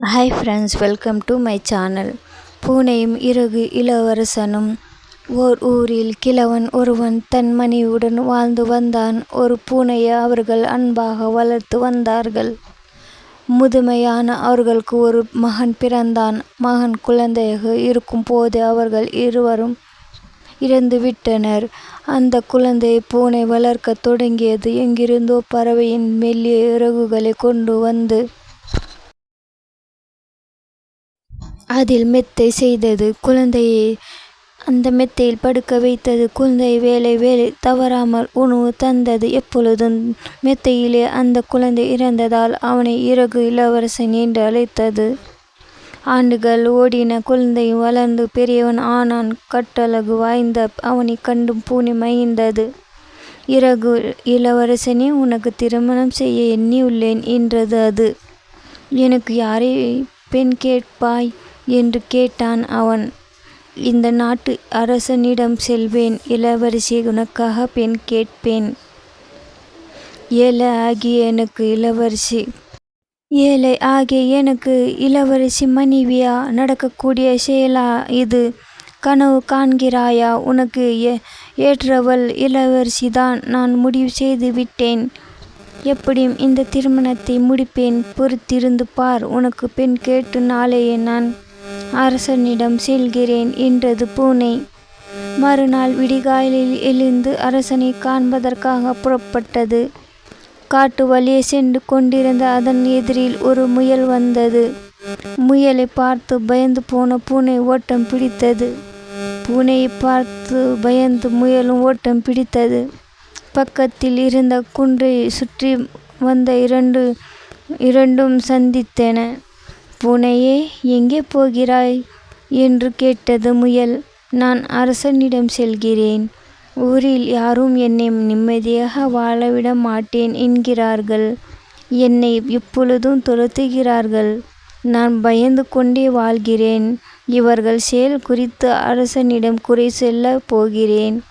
Hi friends welcome to my channel பூனையும் இறகு இளவரசனும் ஓர் ஊரில் கிழவன் ஒருவன் தன் மனைவியுடன் வாழ்ந்து வந்தான். ஒரு பூனையை அவர்கள் அன்பாக வளர்த்து வந்தார்கள். முதுமையான அவர்களுக்கு ஒரு மகன் பிறந்தான். மகன் குழந்தையாக இருக்கும் போது அவர்கள் இருவரும் இறந்து விட்டனர். அந்த குழந்தையை பூனை வளர்க்கத் தொடங்கியது. எங்கிருந்தோ பறவையின் மெல்லிய இறகுகளை கொண்டு வந்து அதில் மெத்தை செய்தது குழந்தையை. அந்த மெத்தையில் படுக்க வைத்தது குழந்தை வேலை வேலை தவறாமல் உணவு தந்தது எப்பொழுதும். மெத்தையிலே அந்த குழந்தை இறந்ததால் அவனை இறகு இளவரசன் என்று அழைத்தது. ஆண்டுகள் ஓடின குழந்தையும் வளர்ந்து பெரியவன் ஆனான். கட்டழகு வாய்ந்த அவனை கண்டும் பூனை மகிழ்ந்தது இறகு இளவரசனே உனக்கு திருமணம் செய்ய எண்ணியுள்ளேன் என்றது அது. எனக்கு யாரை பெண் கேட்பாய்? என்று கேட்டான் அவன். இந்த நாட்டு அரசனிடம் செல்வேன் இளவரசி உனக்காக பெண் கேட்பேன். ஏழை ஆகிய எனக்கு இளவரசி ஏழை ஆகிய எனக்கு இளவரசி மனைவியா? நடக்கக்கூடிய செயலா இது? கனவு காண்கிறாயா? உனக்கு ஏ ஏற்றவள் இளவரசிதான். நான் முடிவு செய்து விட்டேன். எப்படியும் இந்த திருமணத்தை முடிப்பேன். பொறுத்திருந்து பார். உனக்கு பெண் கேட்டு நாளையே நான் அரசனிடம் செல்கிறேன் என்றது பூனை. மறுநாள் விடிகாலில் எழுந்து அரசனை காண்பதற்காக புறப்பட்டது. காட்டு வழியே சென்று கொண்டிருந்த அதன் எதிரில் ஒரு முயல் வந்தது. முயலை பார்த்து பயந்து போன பூனை ஓட்டம் பிடித்தது. பூனையை பார்த்து பயந்து முயலும் ஓட்டம் பிடித்தது. பக்கத்தில் இருந்த குன்றை சுற்றி வந்த இரண்டு இரண்டும் சந்தித்தன. பூனையே எங்கே போகிறாய்? என்று கேட்டது முயல். நான் அரசனிடம் செல்கிறேன். ஊரில் யாரும் என்னை நிம்மதியாக வாழவிட மாட்டேன் என்கிறார்கள். என்னை இப்பொழுதும் துரத்துகிறார்கள். நான் பயந்து கொண்டே வாழ்கிறேன். இவர்கள் செயல் குறித்து அரசனிடம் குறை சொல்ல போகிறேன்.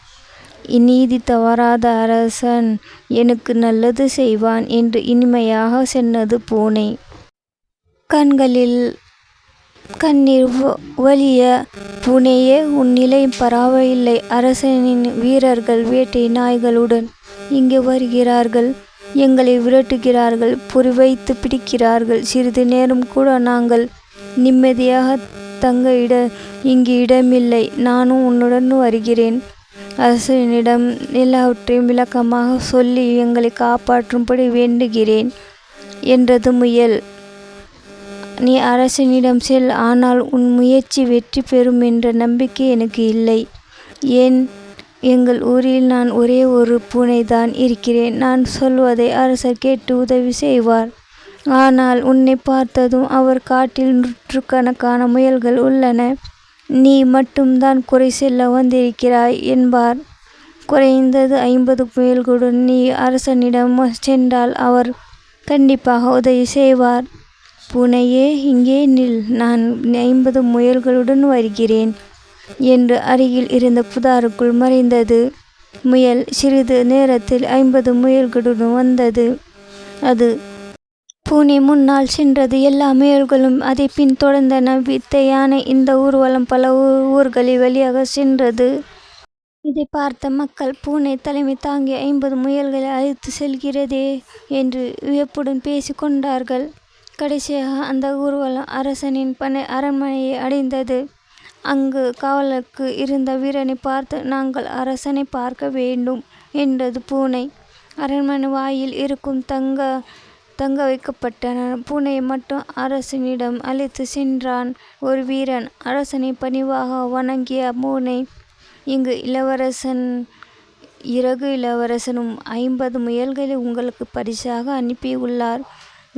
இந்நீதி தவறாத அரசன் எனக்கு நல்லது செய்வான் என்று இனிமையாக சொன்னது பூனை. கண்களில் கண்ணீர் வலிய புனேயே உன் நிலை பரவாயில்லை. அரசனின் வீரர்கள் வேட்டை நாய்களுடன் இங்கே வருகிறார்கள். எங்களை விரட்டுகிறார்கள் புரிவைத்து பிடிக்கிறார்கள். சிறிது நேரம் கூட நாங்கள் நிம்மதியாக தங்க இட இங்கு இடமில்லை. நானும் உன்னுடன் வருகிறேன். அரசனிடம் எல்லாவற்றையும் விளக்கமாக சொல்லி எங்களை காப்பாற்றும்படி வேண்டுகிறேன் என்றது முயல். நீ அரசனிடம் செல் ஆனால் உன் முயற்சி வெற்றி பெறும் என்ற நம்பிக்கை எனக்கு இல்லை. ஏன்? எங்கள் ஊரில் நான் ஒரே ஒரு பூனை தான் இருக்கிறேன். நான் சொல்வதை அரசர் கேட்டு உதவி செய்வார். ஆனால் உன்னை பார்த்ததும் அவர் காட்டில் நூற்றுக்கணக்கான முயல்கள் உள்ளன. நீ மட்டும்தான் குறை செல்ல வந்திருக்கிறாய் என்பார். குறைந்தது ஐம்பது முயல்களுடன் நீ அரசனிடம் சென்றால் அவர் கண்டிப்பாக உதவி செய்வார். பூனையே இங்கே நில். நான் ஐம்பது முயல்களுடன் வருகிறேன் என்று அருகில் இருந்த புதாருக்குள் மறைந்தது. முயல் சிறிது நேரத்தில் ஐம்பது முயல்களுடன் வந்தது. அது பூனை முன்னால் சென்றது. எல்லா முயல்களும் அதை பின்தொடர்ந்தன. வித்தையான இந்த ஊர்வலம் பல ஊர்களில் வழியாக சென்றது. இதை பார்த்த மக்கள் பூனை தலைமை தாங்கி ஐம்பது முயல்களை அழைத்து செல்கிறதே என்று வியப்புடன் பேசி கொண்டார்கள். கடைசியாக அந்த ஊர்வலம் அரசனின் பனை அரண்மனையை அடைந்தது. அங்கு காவலுக்கு இருந்த வீரனை பார்த்து நாங்கள் அரசனை பார்க்க வேண்டும் என்றது பூனை. அரண்மனை வாயில் இருக்கும் தங்க தங்க வைக்கப்பட்டன. பூனையை மட்டும் அரசனிடம் அழைத்து சென்றான் ஒரு வீரன். அரசனை பணிவாக வணங்கிய பூனை இங்கு இளவரசன் இறகு இளவரசனும் ஐம்பது முயல்களை உங்களுக்கு பரிசாக அனுப்பியுள்ளார்.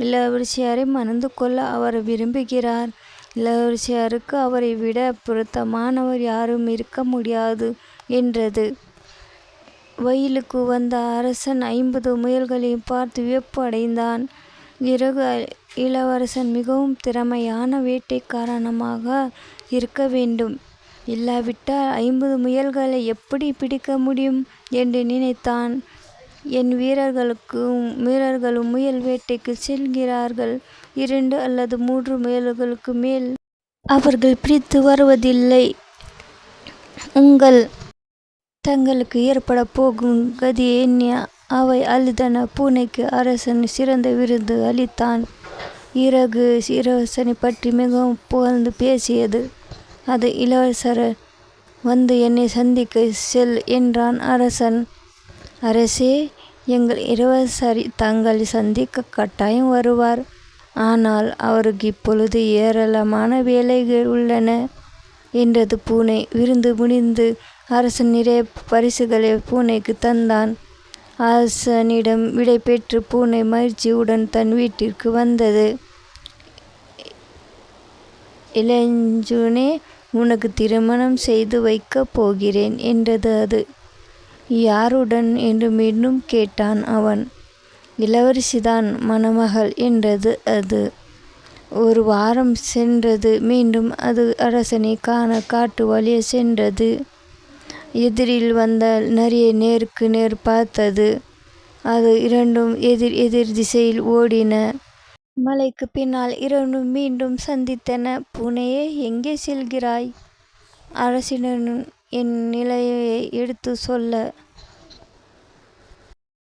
இளவரசியாரை மணந்து கொள்ள அவர் விரும்புகிறார். இளவரசியாருக்கு அவரை விட பொருத்தமானவர் யாரும் இருக்க முடியாது என்றது. வயலுக்கு வந்த அரசன் ஐம்பது முயல்களையும் பார்த்து வியப்பு அடைந்தான் இறகு இளவரசன் மிகவும் திறமையான வேட்டைக்காரனமாக இருக்க வேண்டும். இல்லாவிட்டால் ஐம்பது முயல்களை எப்படி பிடிக்க முடியும் என்று நினைத்தான். என் வீரர்களுக்கும் வீரர்களும் முயல் வேட்டைக்கு செல்கிறார்கள் இரண்டு அல்லது மூன்று முயல்களுக்கு மேல் அவர்கள் பிடித்து வருவதில்லை. உங்கள் தங்களுக்கு ஏற்படப் போகும் கதி என்ன அவை அழுதன. பூனைக்கு அரசன் சிறந்த விருந்து அளித்தான். இறகு இளவரசனைப் பற்றி மிகவும் புகழ்ந்து பேசியது. அது இளவரசர் வந்து என்னை சந்திக்க செல் என்றான் அரசன். அரசே எங்கள் இளவரசர் தங்களை சந்திக்க கட்டாயம் வருவார். ஆனால் அவருக்கு இப்பொழுது ஏராளமான வேலைகள் உள்ளன என்றது பூனை. விருந்து முடிந்து அரசன் நிறைய பரிசுகளை பூனைக்கு தந்தான். அரசனிடம் விடை பெற்று பூனை மகிழ்ச்சியுடன் தன் வீட்டிற்கு வந்தது. இளைஞனே உனக்கு திருமணம் செய்து வைக்கப் போகிறேன் என்றது அது. யாருடன்? என்று மீண்டும் கேட்டான் அவன். இளவரசிதான் மணமகள் என்றது அது. ஒரு வாரம் சென்றது. மீண்டும் அது அரசனை காண காட்டு வழியே சென்றது. எதிரில் வந்த நரியை நேருக்கு நேர் பார்த்தது. அது இரண்டும் எதிர் எதிர் திசையில் ஓடின. மலைக்கு பின்னால் இரண்டும் மீண்டும் சந்தித்தன. பூனையே எங்கே செல்கிறாய்? அரசனிடம் என் நிலையை எடுத்து சொல்ல.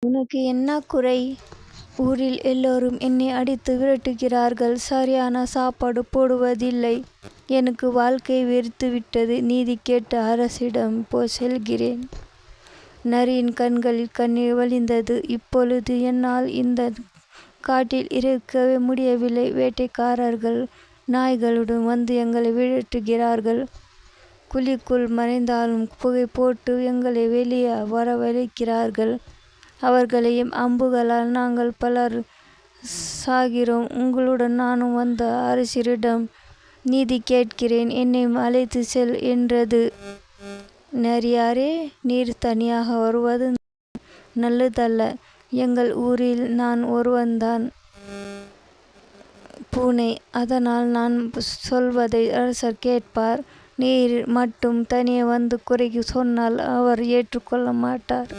உனக்கு என்ன குறை? ஊரில் எல்லோரும் என்னை அடித்து விரட்டுகிறார்கள். சரியான சாப்பாடு போடுவதில்லை. எனக்கு வாழ்க்கை வெறுத்துவிட்டது. நீதி கேட்டு போ செல்கிறேன். நரியின் கண்களில் கண்ணீர் வழிந்தது. இப்பொழுது என்னால் இந்த காட்டில் இருக்கவே முடியவில்லை. வேட்டைக்காரர்கள் நாய்களுடன் வந்து எங்களை விரட்டுகிறார்கள். குழிக்குள் மறைந்தாலும் புகை போட்டு எங்களை வெளியே வரவழைக்கிறார்கள். அவர்களையும் அம்புகளால் நாங்கள் பலர் சாகிறோம். உங்களுடன் நானும் வந்த அரசரிடம் நீதி கேட்கிறேன். என்னையும் அழைத்து செல் என்றது. நரியாரே நீர் தனியாக வருவது நல்லதல்ல. எங்கள் ஊரில் நான் ஒருவன்தான் பூனை. அதனால் நான் சொல்வதை அரசர் கேட்பார். நீர் மட்டும் தனியே வந்து குறைக்கு சொன்னால் அவர் ஏற்றுக்கொள்ள மாட்டார்.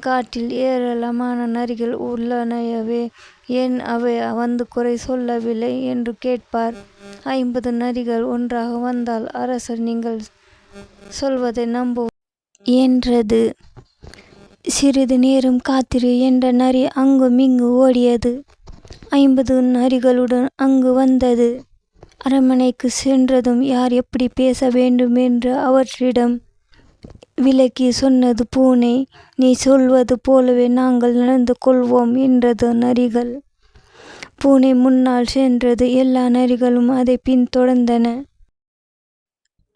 காட்டில் ஏராளமான நரிகள் உள்ளனவே ஏன் அவை வந்து குறை சொல்லவில்லை? என்று கேட்பார். ஐம்பது நரிகள் ஒன்றாக வந்தால் அரசர் நீங்கள் சொல்வதை நம்புவோம் என்றது. சிறிது நேரம் காத்திரு என்ற நரி அங்கும் இங்கு ஓடியது. ஐம்பது நரிகளுடன் அங்கு வந்தது. அரண்மனைக்கு சென்றதும் யார் எப்படி பேச வேண்டும் என்று அவற்றிடம் விலக்கி சொன்னது பூனை. நீ சொல்வது போலவே நாங்கள் நடந்து கொள்வோம் என்றது நரிகள். பூனை முன்னால் சென்றது. எல்லா நரிகளும் அதை பின்தொடர்ந்தன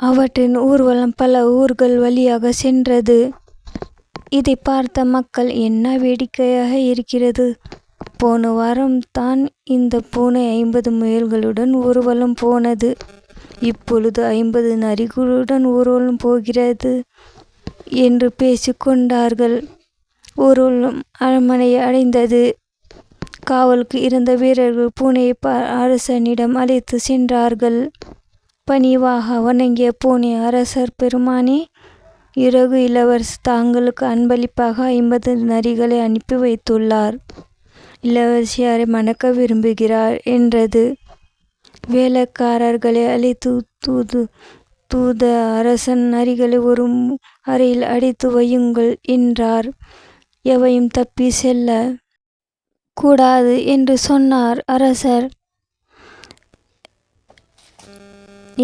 அவற்றின் ஊர்வலம் பல ஊர்கள் வழியாக சென்றது. இதை பார்த்த மக்கள் என்ன வேடிக்கையாக இருக்கிறது. போன வாரம் தான் இந்த பூனை ஐம்பது முயல்களுடன் ஊர்வலம் போனது. இப்பொழுது ஐம்பது நரிகளுடன் ஊர்வலம் போகிறது என்று பேசிக்கொண்டார்கள் ஊர்வலம் அரண்மனையை அடைந்தது. காவலுக்கு இருந்த வீரர்கள் பூனையை அரசனிடம் அழைத்து சென்றார்கள். பணிவாக வணங்கிய பூனை அரசர் பெருமானே இறகு இளவரசர் தாங்களுக்கு அன்பளிப்பாக ஐம்பது நரிகளை அனுப்பி வைத்துள்ளார். இளவரசியாரை மணக்க விரும்புகிறார் என்றது. வேலைக்காரர்களை அழைத்து தூது தூத அரசன் நரிகளை ஒரு அறையில் அடைத்து வையுங்கள் என்றார். எவையும் தப்பிச் செல்ல கூடாது என்று சொன்னார். அரசர்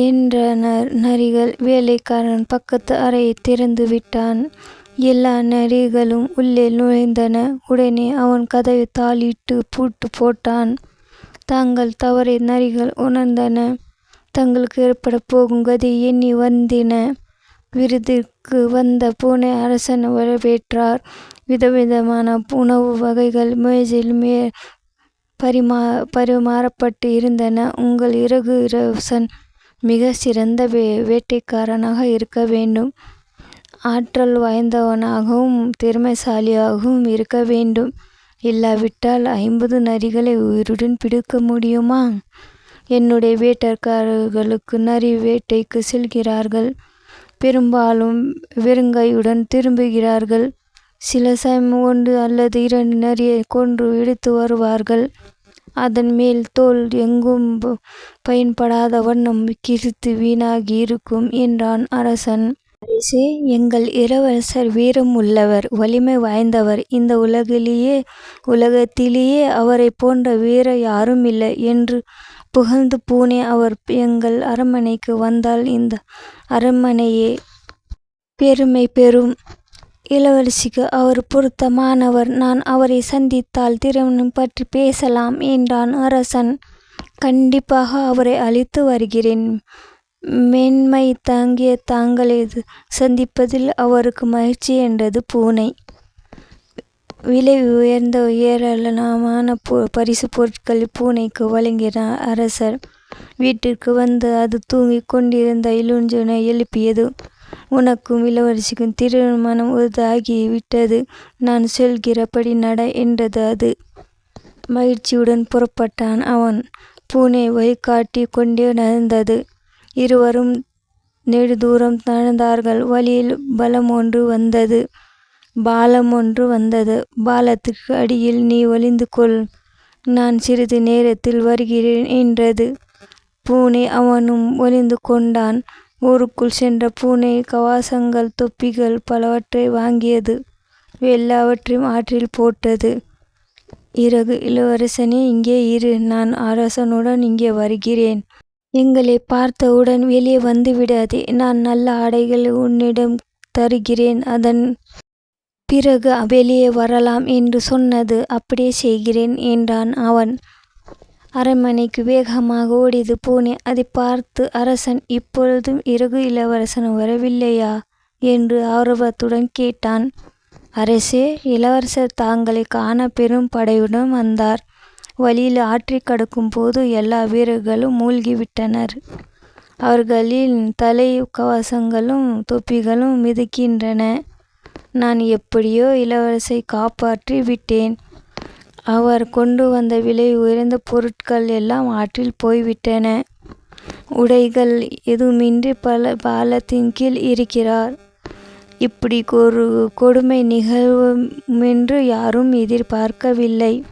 என்றனர் நரிகள். வேலைக்காரன் பக்கத்து அறையை திறந்து விட்டான். எல்லா நரிகளும் உள்ளே நுழைந்தன. உடனே அவன் கதவை தாளிட்டு பூட்டு போட்டான். தாங்கள் தவறை நரிகள் உணர்ந்தன. தங்களுக்கு ஏற்படப் போகும் கதை எண்ணி வந்தின விருதிற்கு வந்த பூனை அரசன் வரவேற்றார். விதவிதமான உணவு வகைகள் மேஜையில் பரிமாறப்பட்டு இருந்தன. உங்கள் இறகு இரசன் மிக சிறந்த வே வேட்டைக்காரனாக இருக்க வேண்டும். ஆற்றல் வாய்ந்தவனாகவும் திறமைசாலியாகவும் இருக்க வேண்டும். இல்லாவிட்டால் ஐம்பது நரிகளை உயிருடன் பிடிக்க முடியுமா? என்னுடைய வேட்டைக்காரர்களும் நரி வேட்டைக்கு செல்கிறார்கள். பெரும்பாலும் வெறுங்கையுடன் திரும்புகிறார்கள். சில சமயம் ஒன்று அல்லது இரண்டு நரியை கொன்று எடுத்து வருவார்கள். அதன் மேல் தோல் எங்கும் பயன்படாத வண்ணம் கிழித்து வீணாகி இருக்கும் என்றான் அரசன் அரசே எங்கள் இளவரசர் வீரம் உள்ளவர் வலிமை வாய்ந்தவர். இந்த உலகிலேயே உலகத்திலேயே அவரைப் போன்ற வீரர் யாரும் இல்லை என்று புகழ்ந்து பூனே அவர் எங்கள் அரண்மனைக்கு வந்தால் இந்த அரண்மனையே பெருமை பெறும். இளவரசிக்கு அவர் பொருத்தமானவர். நான் அவரை சந்தித்தால் திருமணம் பற்றி பேசலாம் என்றான் அரசன். கண்டிப்பாக அவரை அழைத்து வருகிறேன். மென்மை தாங்கிய தாங்களை சந்திப்பதில் அவருக்கு மகிழ்ச்சி என்றது பூனை. விலை உயர்ந்த ஏராளமான பொ- பரிசு பொருட்களை பூனைக்கு வழங்கினார் அரசர் வீட்டிற்கு வந்து அது தூங்கிக் கொண்டிருந்த இளஞ்சனை எழுப்பியது. உனக்கும் இளவரசிக்கும் திருமணம் உறுதியாகி விட்டது நான் சொல்கிறபடி நட என்றது அது. மகிழ்ச்சியுடன் புறப்பட்டான் அவன். பூனை வழிகாட்டி கொண்டே நடந்தது. இருவரும் நெடுதூரம் நடந்தார்கள் வழியில் பலம் ஒன்று வந்தது. பாலம் ஒன்று வந்தது. பாலத்துக்கு அடியில் நீ ஒளிந்து கொள். நான் சிறிது நேரத்தில் வருகிறேன் என்றது. பூனை அவனும் ஒளிந்து கொண்டான். ஊருக்குள் சென்ற பூனை கவசங்கள் தொப்பிகள் பலவற்றை வாங்கியது. எல்லாவற்றையும் ஆற்றில் போட்டது. இறகு இளவரசனே இங்கே இரு. நான் அரசனுடன் இங்கே வருகிறேன். எங்களை பார்த்தவுடன் வெளியே வந்து விடாதே நான் நல்ல ஆடைகளை உன்னிடம் தருகிறேன். அதன் பிறகு வெளியே வரலாம் என்று சொன்னது. அப்படியே செய்கிறேன் என்றான் அவன். அரண்மனைக்கு வேகமாக ஓடியது பூனை. அதை பார்த்து அரசன் இப்பொழுதும் இறகு இளவரசன் வரவில்லையா? என்று ஆர்வத்துடன் கேட்டான். அரசே இளவரசர் தாங்களை காண பெரும் படையுடன் வந்தார். வழியில் ஆற்றைக் கடக்கும் போது எல்லா வீரர்களும் மூழ்கிவிட்டனர். அவர்களின் தலை கவசங்களும் தொப்பிகளும் மிதக்கின்றன நான் எப்படியோ இளவரசை காப்பாற்றி விட்டேன். அவர் கொண்டு வந்த விலை உயர்ந்த பொருட்கள் எல்லாம் ஆற்றில் போய்விட்டன. உடைகள் எதுவுமின்றி பல பாலத்தின் கீழ் இருக்கிறார். இப்படி ஒரு கொடுமை நிகழ்வுமென்று யாரும் எதிர்பார்க்கவில்லை.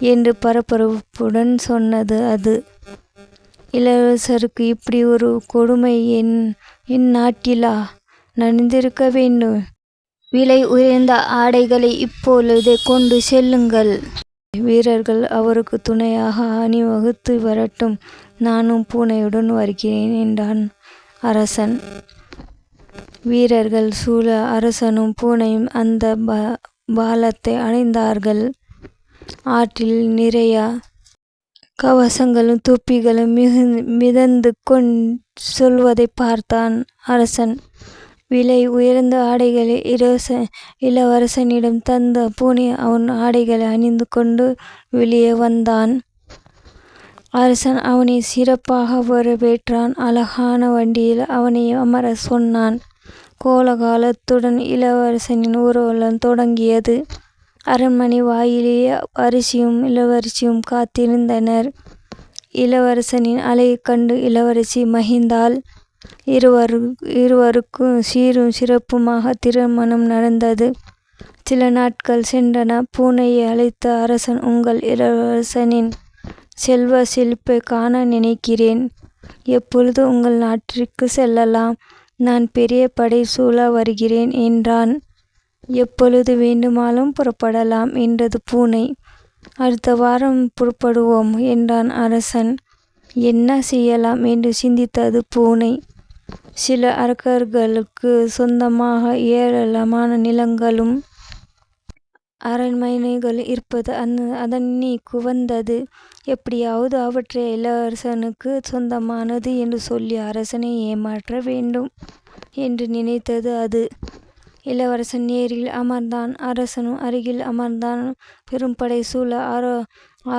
என்று பரபரப்புடன் சொன்னது அது. இளவரசருக்கு இப்படி ஒரு கொடுமை என் என் நாட்டிலா? நடந்திருக்க வேண்டும். விலை உயர்ந்த ஆடைகளை இப்பொழுதே கொண்டு செல்லுங்கள். வீரர்கள் அவருக்கு துணையாக அணிவகுத்து வரட்டும். நானும் பூனையுடன் வருகிறேன் என்றான் அரசன். வீரர்கள் சூழ அரசனும் பூனையும் அந்த ப- பாலத்தை அடைந்தார்கள் ஆற்றில் நிறைய கவசங்களும் தொப்பிகளும் மிகு மிதந்து கொண் சொல்வதை பார்த்தான் அரசன். விலை உயர்ந்த ஆடைகளை இளவரச இளவரசனிடம் தந்த பூனை அவன் ஆடைகளை அணிந்து கொண்டு வெளியே வந்தான். அரசன் அவனை சிறப்பாக வரவேற்றான். அழகான வண்டியில் அவனை அமர சொன்னான். கோலகாலத்துடன் இளவரசனின் ஊர்வலம் தொடங்கியது. அரண்மனை வாயிலேயே அரிசியும் இளவரசியும் காத்திருந்தனர். இளவரசனின் அலையைக் கண்டு இளவரசி மகிழ்ந்தாள். இருவரு இருவருக்கும் சீரும் சிறப்புமாக திருமணம் நடந்தது. சில நாட்கள் சென்றன. பூனையை அழைத்த அரசன் உங்கள் இளவரசனின் செல்வ செழிப்பை காண நினைக்கிறேன். எப்பொழுது உங்கள் நாட்டிற்கு செல்லலாம்? நான் பெரிய படை சூழ வருகிறேன் என்றான். எப்பொழுது வேண்டுமானாலும் புறப்படலாம் என்றது பூனை. அடுத்த வாரம் புறப்படுவோம் என்றான் அரசன். என்ன செய்யலாம் என்று சிந்தித்தது பூனை. சில அரக்கர்களுக்கு சொந்தமாக ஏராளமான நிலங்களும் அரண்மனைகள் இருப்பது அந் அதன்னி குவந்தது. எப்படியாவது அவற்றை இளவரசனுக்கு சொந்தமானது என்று சொல்லி அரசனை ஏமாற்ற வேண்டும் என்று நினைத்தது அது. இளவரசன் நேரில் அமர்ந்தான். அரசனும் அருகில் அமர்ந்தான். பெரும்படை சூழ ஆரோ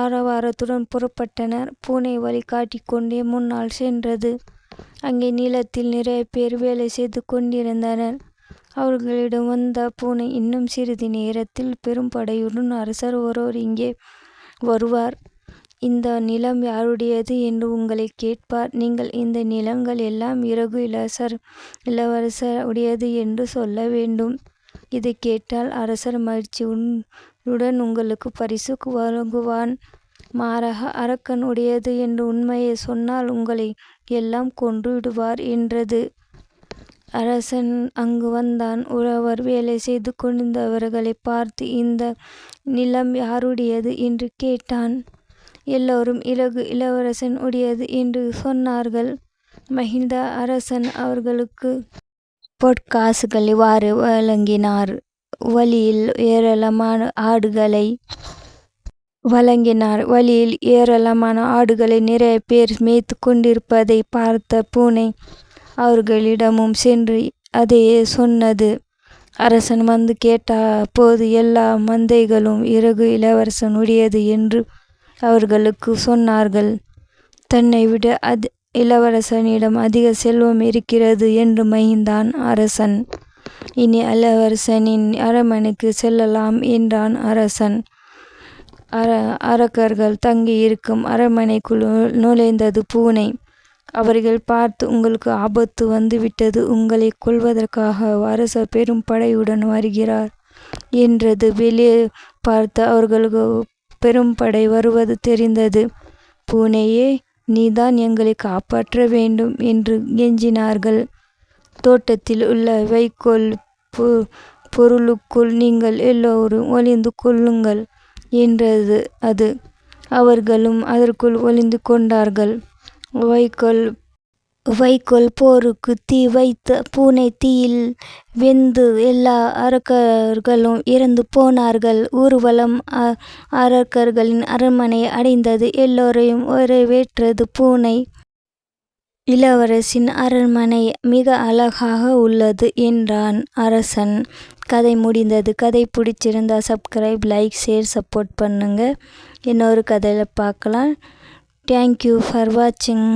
ஆரவாரத்துடன் புறப்பட்டனர். பூனை வழி காட்டிக்கொண்டே முன்னால் சென்றது. அங்கே நிலத்தில் நிறைய பேர் வேலை செய்து கொண்டிருந்தனர். அவர்களிடம் வந்த பூனை இன்னும் சிறிது நேரத்தில் பெரும்படையுடன் அரசர் ஒருவர் இங்கே வருவார். இந்த நிலம் யாருடையது என்று உங்களை கேட்பார் நீங்கள் இந்த நிலங்கள் எல்லாம் இறகு இளசர் இளவரசர் உடையது என்று சொல்ல வேண்டும் இதை கேட்டால் அரசர் மகிழ்ச்சியுடன் உங்களுக்கு பரிசு வழங்குவான் மாறாக அரக்கன் உடையது என்று உண்மையை சொன்னால் உங்களை எல்லாம் கொன்று விடுவார் என்றது. அரசன் அங்கு வந்தான். உழவர் வேலை செய்து கொண்டிருந்தவர்களை பார்த்து இந்த நிலம் யாருடையது? என்று கேட்டான். எல்லோரும் இலகு இளவரசன் உடையது என்று சொன்னார்கள். மஹிந்தா அரசன் அவர்களுக்கு பொற்காசுகளை இவ்வாறு வழங்கினார். வழியில் ஏராளமான ஆடுகளை வழங்கினார். வழியில் ஏராளமான ஆடுகளை நிறைய பேர் மேய்த்து கொண்டிருப்பதை பார்த்த பூனை அவர்களிடமும் சென்று அதையே சொன்னது. அரசன் வந்து கேட்ட போது எல்லா மந்தைகளும் இறகு இளவரசன் உடையது என்று அவர்களுக்கு சொன்னார்கள். தன்னை விட அது இளவரசனிடம் அதிக செல்வம் இருக்கிறது என்று மகிழ்ந்தான் அரசன். இனி இளவரசனின் அரமனைக்கு செல்லலாம் என்றான் அரசன். அர அரக்கர்கள் தங்கியிருக்கும் அரமனைக்குள் நுழைந்தது பூனை. அவர்கள் பார்த்து உங்களுக்கு ஆபத்து வந்துவிட்டது. உங்களை கொல்வதற்காக அரசர் பெரும் படையுடன் வருகிறார் என்றது. வெளியே பார்த்து அவர்களுக்கு பெரும்படை வருவது தெரிந்தது. பூனையே நீதான் எங்களை காப்பாற்ற வேண்டும் என்று கெஞ்சினார்கள். தோட்டத்தில் உள்ள வைக்கோல் பொருளுக்குள் நீங்கள் எல்லோரும் ஒளிந்து கொள்ளுங்கள் என்றது அது. அவர்களும் அதற்குள் ஒளிந்து கொண்டார்கள். வைக்கோல் வைக்கோல் போருக்குத் தீ வைத்த பூனை தீயில் வெந்து எல்லா அரக்கர்களும் இறந்து போனார்கள். ஊர்வலம் அரக்கர்களின் அரண்மனையை அடைந்தது. எல்லோரையும் வரவேற்றது பூனை. இளவரசின் அரண்மனை மிக அழகாக உள்ளது என்றான் அரசன். கதை முடிந்தது. கதை பிடிச்சிருந்தா சப்ஸ்கிரைப் லைக் ஷேர் சப்போர்ட் பண்ணுங்கள் இன்னொரு கதையில் பார்க்கலாம். தேங்க்யூ ஃபார் வாட்சிங்